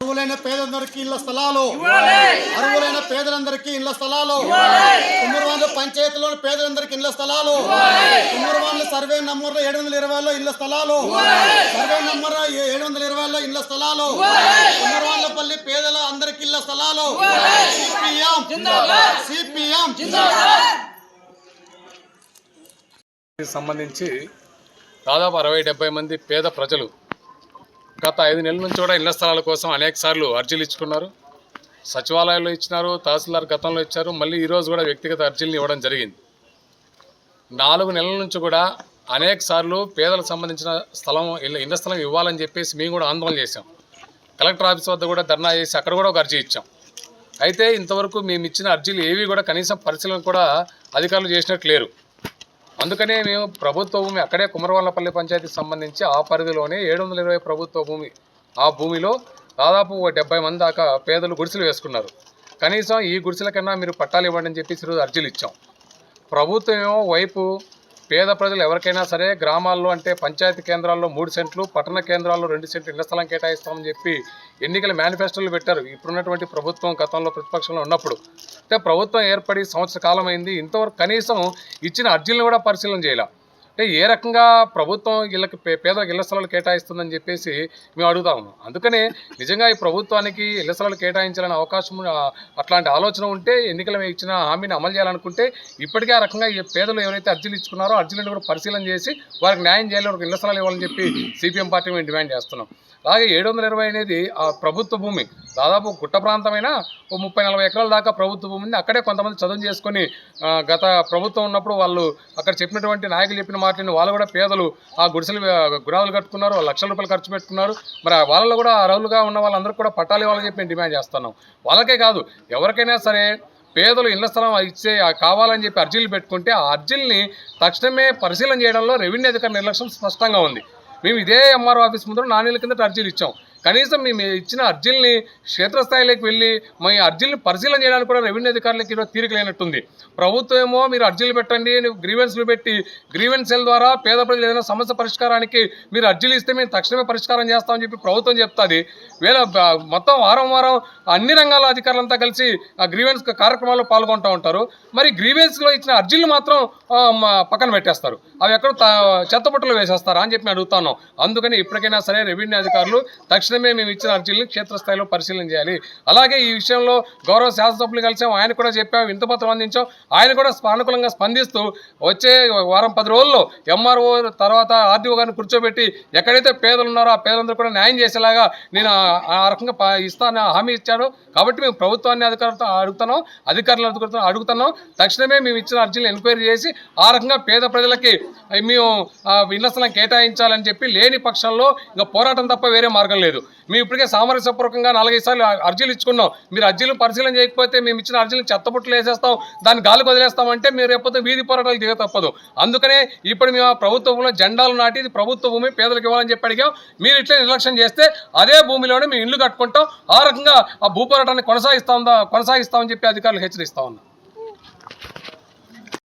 అర్హులైన పేదలందరికీ ఇళ్ళ స్థలాలు. అర్హులైన పేదలందరికీ ఇళ్ళ స్థలాలు. కుమ్మరవాన్ల పంచాయతీలోని పేదలందరికీ ఇళ్ళ స్థలాలు. కుమ్మరవాన్ల సర్వే నంబర్ ఏడు వందల ఇరవైలో ఇళ్ళ స్థలాలు. సర్వే నంబర్ ఏడు వందల ఇరవైలో ఇళ్ళ స్థలాలు. కుమ్మరవాన్లపల్లి పేదల అందరికీ ఇళ్ళ స్థలాలు. సిపిఎం. సిపిఎం. సంబంధించి దాదాపు అరవై డెబ్బై మంది పేద ప్రజలు గత ఐదు నెలల నుంచి కూడా ఇళ్ళ స్థలాల కోసం అనేక సార్లు అర్జీలు ఇచ్చుకున్నారు. సచివాలయాల్లో ఇచ్చినారు తహసీల్దార్ గతంలో ఇచ్చారు మళ్ళీ ఈరోజు కూడా వ్యక్తిగత అర్జీలను ఇవ్వడం జరిగింది. నాలుగు నెలల నుంచి కూడా అనేక సార్లు పేదలకు సంబంధించిన స్థలం ఇళ్ళ ఇళ్ళ స్థలం ఇవ్వాలని చెప్పేసి మేము కూడా ఆందోళన చేశాం. కలెక్టర్ ఆఫీస్ వద్ద కూడా ధర్నా చేసి అక్కడ కూడా ఒక అర్జీ ఇచ్చాం. అయితే ఇంతవరకు మేము ఇచ్చిన అర్జీలు ఏవి కూడా కనీసం పరిశీలన కూడా అధికారులు చేసినట్టు లేరు. అందుకనే మేము ప్రభుత్వ భూమి అక్కడే కుమరవల్లపల్లి పంచాయతీకి సంబంధించి ఆ పరిధిలోనే ఏడు వందల ఇరవై ప్రభుత్వ భూమి ఆ భూమిలో దాదాపు డెబ్బై మంది దాకా పేదలు గుడిసెలు వేసుకున్నారు. కనీసం ఈ గుడిసెల కన్నా మీరు పట్టాలు ఇవ్వండి అని చెప్పేసి ఈరోజు అర్జీలు ఇచ్చాం. ప్రభుత్వం ఏమో వైపు పేద ప్రజలు ఎవరికైనా సరే గ్రామాల్లో అంటే పంచాయతీ కేంద్రాల్లో మూడు సెంట్లు పట్టణ కేంద్రాల్లో రెండు సెంట్లు ఇళ్ళ స్థలం కేటాయిస్తామని చెప్పి ఎన్నికల మేనిఫెస్టోలు పెట్టారు. ఇప్పుడున్నటువంటి ప్రభుత్వం గతంలో ప్రతిపక్షంలో ఉన్నప్పుడు. అంటే ప్రభుత్వం ఏర్పడి సంవత్సర కాలం అయింది ఇంతవరకు కనీసం ఇచ్చిన అర్జీలను కూడా పరిశీలన చేయాలి. అంటే ఏ రకంగా ప్రభుత్వం ఇళ్ళకి పేదలకు ఇళ్ళ స్థలాలు కేటాయిస్తుందని చెప్పేసి మేము అడుగుతా ఉన్నాం. అందుకనే నిజంగా ఈ ప్రభుత్వానికి ఇళ్ళ స్థలాలు కేటాయించాలని అవకాశం అట్లాంటి ఆలోచన ఉంటే ఎన్నికల ఇచ్చిన హామీని అమలు చేయాలనుకుంటే ఇప్పటికే ఆ రకంగా ఈ పేదలు ఎవరైతే అర్జీలు ఇచ్చుకున్నారో అర్జీలను కూడా పరిశీలన చేసి వారికి న్యాయం చేయాలి వారికి ఇళ్ళ స్థలాలు ఇవ్వాలని చెప్పి సిపిఎం పార్టీ మేము డిమాండ్ చేస్తున్నాం. అలాగే ఏడు వందల ఇరవై అనేది ఆ ప్రభుత్వ భూమి. దాదాపు గుట్ట ప్రాంతమైన ఓ ముప్పై నలభై ఎకరాల దాకా ప్రభుత్వ భూమి ఉంది. అక్కడే కొంతమంది చదువు చేసుకొని గత ప్రభుత్వం ఉన్నప్పుడు వాళ్ళు అక్కడ చెప్పినటువంటి నాయకులు చెప్పిన మాటలని వాళ్ళు కూడా పేదలు ఆ గుడిసెలు గురాలు కట్టుకున్నారు లక్షల రూపాయలు ఖర్చు పెట్టుకున్నారు. మరి వాళ్ళలో కూడా అర్హులుగా ఉన్న వాళ్ళందరూ కూడా పట్టాలి వాళ్ళని చెప్పి డిమాండ్ చేస్తున్నాం. వాళ్ళకే కాదు ఎవరికైనా సరే పేదలు ఇళ్ళ స్థలం ఇచ్చే కావాలని చెప్పి అర్జీలు పెట్టుకుంటే ఆ అర్జీల్ని తక్షణమే పరిశీలన చేయడంలో రెవెన్యూ అధికారి నిర్లక్ష్యం స్పష్టంగా ఉంది. మేము ఇదే ఎంఆర్ఓ ఆఫీస్ ముందు నాణ్యుల కింద అర్జీలు ఇచ్చాం. కనీసం మేము ఇచ్చిన అర్జీల్ని క్షేత్రస్థాయిలోకి వెళ్ళి మా అర్జీలను పరిశీలన చేయడానికి కూడా రెవెన్యూ అధికారులకి ఈరోజు తీరిక లేనట్టుంది. ప్రభుత్వం ఏమో మీరు అర్జీలు పెట్టండి గ్రీవెన్స్లు పెట్టి గ్రీవెన్స్ ద్వారా పేద ప్రజలు ఏదైనా సమస్య పరిష్కారానికి మీరు అర్జీలు ఇస్తే మేము తక్షణమే పరిష్కారం చేస్తామని చెప్పి ప్రభుత్వం చెప్తుంది. వేళ మొత్తం వారం వారం అన్ని రంగాల అధికారులంతా కలిసి ఆ గ్రీవెన్స్ కార్యక్రమాల్లో పాల్గొంటూ ఉంటారు. మరి గ్రీవెన్స్లో ఇచ్చిన అర్జీలు మాత్రం పక్కన పెట్టేస్తారు. అవి ఎక్కడ చెత్తపుట్టలో వేసేస్తారా అని చెప్పి అడుగుతాను అందుకని ఇప్పటికైనా సరే రెవెన్యూ అధికారులు తక్షణమే మేము ఇచ్చిన అర్జీలను క్షేత్రస్థాయిలో పరిశీలన చేయాలి. అలాగే ఈ విషయంలో గౌరవ శాసనసభ్యులు కలిసాం. ఆయన కూడా చెప్పాం వింతపత్రం అందించాం. ఆయన కూడా సానుకూలంగా స్పందిస్తూ వచ్చే వారం పది రోజుల్లో ఎంఆర్ఓ తర్వాత ఆర్డీఓ గారిని కూర్చోబెట్టి ఎక్కడైతే పేదలు ఉన్నారో ఆ పేదలందరూ కూడా న్యాయం చేసేలాగా నేను ఆ- రకంగా ఇస్తానని హామీ ఇచ్చాడు. కాబట్టి మేము ప్రభుత్వాన్ని అధికారులతో అడుగుతున్నాం అధికారులు అడుగుతున్నాం అడుగుతున్నాం. తక్షణమే మేము ఇచ్చిన అర్జీలు ఎంక్వైరీ చేసి ఆ రకంగా పేద ప్రజలకి మేము ఆ, ఇళ్ళ స్థలం కేటాయించాలని చెప్పి లేని పక్షంలో ఇంకా పోరాటం తప్ప వేరే మార్గం లేదు. మేము ఇప్పటికే సామరస్యపూర్వకంగా నాలుగైదు సార్లు అర్జీలు ఇచ్చుకున్నాం. మీరు అర్జీలు పరిశీలన చేయకపోతే మేము ఇచ్చిన అర్జీలు చెత్తబుట్టలు వేసేస్తాం. దాన్ని గాలికి వదిలేస్తామంటే మీరు రేపొద్దు వీధి పోరాటాలు దిగ తప్పదు. అందుకనే ఇప్పుడు మేము ప్రభుత్వ భూమిలో జెండాలు నాటి ఇది ప్రభుత్వ భూమి పేదలకు ఇవ్వాలని చెప్పి అడిగాం. మీరు ఇట్లే నిర్లక్ష్యం చేస్తే అదే భూమిలోనే మేము ఇల్లు కట్టుకుంటాం. ఆ రకంగా ఆ భూ పోరాటాన్ని కొనసాగిస్తాం కొనసాగిస్తామని చెప్పి అధికారులు హెచ్చరిస్తా ఉన్నాం